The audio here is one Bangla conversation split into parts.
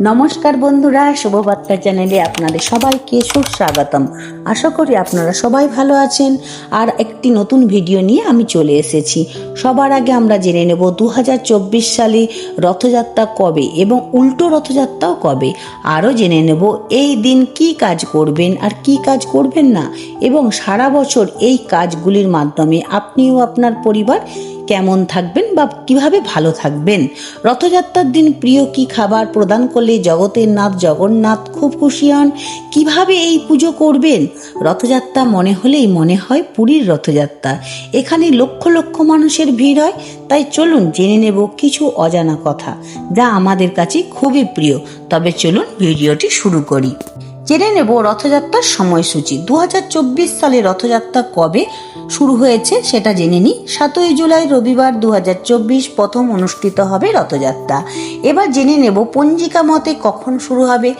নমস্কার বন্ধুরা, শুভবার্তা চ্যানেলে আপনাদের সবাইকে সুস্বাগতম। আশা করি আপনারা সবাই ভালো আছেন। আর একটি নতুন ভিডিও নিয়ে আমি চলে এসেছি। সবার আগে আমরা জেনে নেব দু হাজার চব্বিশ সালে রথযাত্রা কবে এবং উল্টো রথযাত্রাও কবে। আরও জেনে নেব এই দিন কি কাজ করবেন আর কি কাজ করবেন না এবং সারা বছর এই কাজগুলির মাধ্যমে আপনিও আপনার পরিবার কেমন থাকবেন বা কীভাবে ভালো থাকবেন? রথযাত্রার দিন প্রিয় কি খাবার প্রদান করলে জগতের নাথ জগন্নাথ খুব খুশি হন? কীভাবে এই পুজো করবেন? রথযাত্রা মনে হলেই মনে হয় পুরীর রথযাত্রা। এখানে লক্ষ লক্ষ মানুষের ভিড় হয়, তাই চলুন জেনে নেব কিছু অজানা কথা, যা আমাদের কাছে খুবই প্রিয়। তবে চলুন ভিডিওটি শুরু করি। জেনে নেব রথযাত্রার সময়সূচি। দু হাজার চব্বিশ সালে রথযাত্রা কবে শুরু হয়েছে সেটা জেনে নিই। সাতই জুলাই রবিবার দু হাজার চব্বিশ প্রথম অনুষ্ঠিত হবে রথযাত্রা। এবার জেনে নেব পঞ্জিকা মতে কখন শুরু হবে,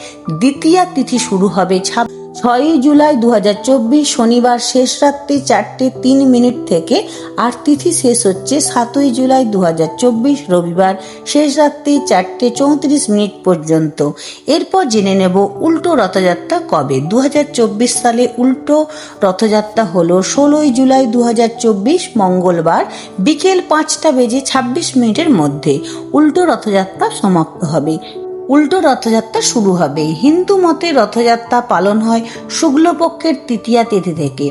দ্বিতীয়া তিথি শুরু হবে ছাব ছয়ই জুলাই দু হাজার চব্বিশ শনিবার শেষ রাত্রি চারটে তিন মিনিট থেকে আর তিথি শেষ হচ্ছে সাতই জুলাই দু হাজার চব্বিশ রবিবার শেষ রাত্রি চারটে চৌত্রিশ মিনিট পর্যন্ত। এরপর জেনে নেব উল্টো রথযাত্রা কবে? দু হাজার চব্বিশ সালে উল্টো রথযাত্রা হলো ষোলোই জুলাই দু হাজার চব্বিশ মঙ্গলবার বিকেল পাঁচটা বেজে ছাব্বিশ মিনিটের মধ্যে। উল্টো রথযাত্রা সমাপ্ত হবে। উল্টো রথযাত্রা শুরু হবে। হিন্দু মতে রথযাত্রা পালন হয় শুক্লপক্ষের তৃতীয়া তিথি থেকে।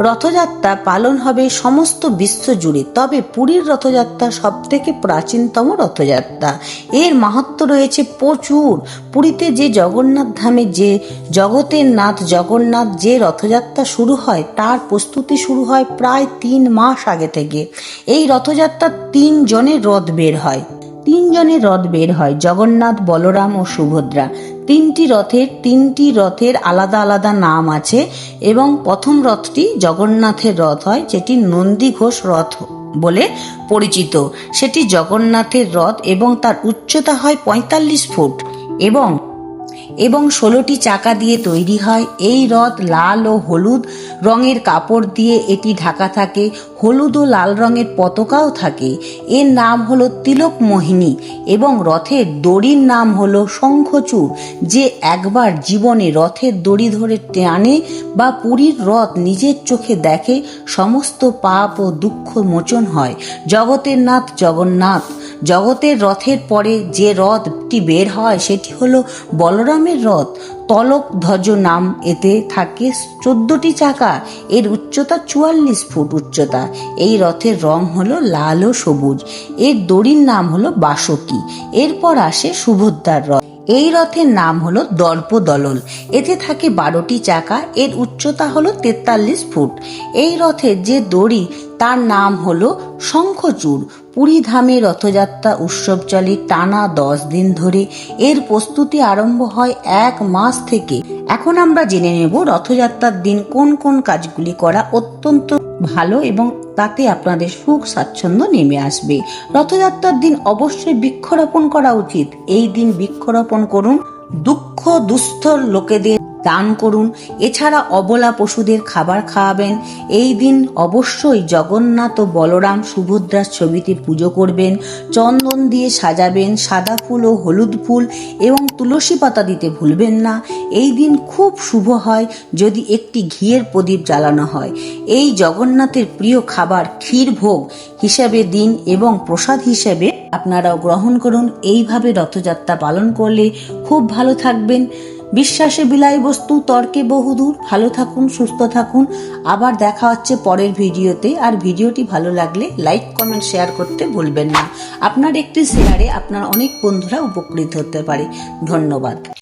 রথযাত্রা পালন হবে সমস্ত বিশ্ব জুড়ে, তবে পুরীর রথযাত্রা সব থেকে প্রাচীনতম রথযাত্রা। এর মাহাত্ম রয়েছে প্রচুর। পুরীতে যে জগন্নাথ ধামে যে জগতের নাথ জগন্নাথ যে রথযাত্রা শুরু হয়, তার প্রস্তুতি শুরু হয় প্রায় তিন মাস আগে থেকে। এই রথযাত্রা তিন জনের রথ বের হয়। তিনজনের রথ বের হয়, জগন্নাথ, বলরাম ও সুভদ্রা। তিনটি রথের তিনটি রথের আলাদা আলাদা নাম আছে এবং প্রথম রথটি জগন্নাথের রথ হয়, যেটি নন্দী ঘোষ রথ বলে পরিচিত। সেটি জগন্নাথের রথ এবং তার উচ্চতা হয় পঁয়তাল্লিশ ফুট এবং এবং ষোলোটি চাকা দিয়ে তৈরি হয়। এই রথ লাল ও হলুদ রঙের কাপড় দিয়ে এটি ঢাকা থাকে। হলুদ ও লাল রঙের পতাকাও থাকে। এর নাম হলো তিলক মোহিনী এবং রথের দড়ির নাম হলো শঙ্খচূড়, যে একবার জীবনে রথের দড়ি ধরে টানে বা পুরীর রথ নিজের চোখে দেখে সমস্ত পাপ ও দুঃখ মোচন হয়। জগতের নাথ জগন্নাথ। জগতের রথের পরে যে রথটি বের হয়, সেটি হলো বলরামের রথ, তলক ধ্বজ নাম এতে থাকে চোদ্দটি চাকা। এর উচ্চতা চুয়াল্লিশ ফুট উচ্চতা। এই রথের রং হলো লাল ও সবুজ। এর দড়ির নাম হলো বাসকী। এরপর আসে সুভদ্রার রথ। এই রথের নাম হলো দর্প দলল এতে থাকে বারোটি চাকা। এর উচ্চতা হলো তেতাল্লিশ ফুট। এই রথের যে দড়ি, তার নাম হলো শঙ্খচূড়। পুরী ধামে রথযাত্রা উৎসব চলে টানা দশ দিন ধরে। এর প্রস্তুতি আরম্ভ হয় এক মাস থেকে। এখন আমরা জেনে নেব রথযাত্রার দিন কোন কোন কাজগুলি করা অত্যন্ত ভালো এবং তাতে আপনাদের সুখ স্বাচ্ছন্দ্য নেমে আসবে। রথযাত্রার দিন অবশ্যই বৃক্ষরোপণ করা উচিত। এই দিন বৃক্ষরোপণ করুন দুঃখ দুস্থ লোকেদের দান করুন। এছাড়া অবলা পশুদের খাবার খাওয়াবেন। এই দিন অবশ্যই জগন্নাথ ও বলরাম সুভদ্রার ছবিতে পুজো করবেন। চন্দন দিয়ে সাজাবেন, সাদা ফুল ও হলুদ ফুল এবং তুলসী পাতা দিতে ভুলবেন না। এই দিন খুব শুভ হয় যদি একটি ঘিয়ের প্রদীপ জ্বালানো হয়। এই জগন্নাথের প্রিয় খাবার ক্ষীর ভোগ হিসাবে দিন এবং প্রসাদ হিসাবে আপনারাও গ্রহণ করুন। এইভাবে রথযাত্রা পালন করলে খুব ভালো থাকবেন। বিশ্বাসে বিলাই বস্তু, তর্কে বহুদূর ভালো থাকুন, সুস্থ থাকুন। আবার দেখা হচ্ছে পরের ভিডিওতে। আর ভিডিওটি ভালো লাগলে লাইক, কমেন্ট, শেয়ার করতে ভুলবেন না। আপনার একটি শেয়ারে আপনার অনেক বন্ধুরা উপকৃত হতে পারে। ধন্যবাদ।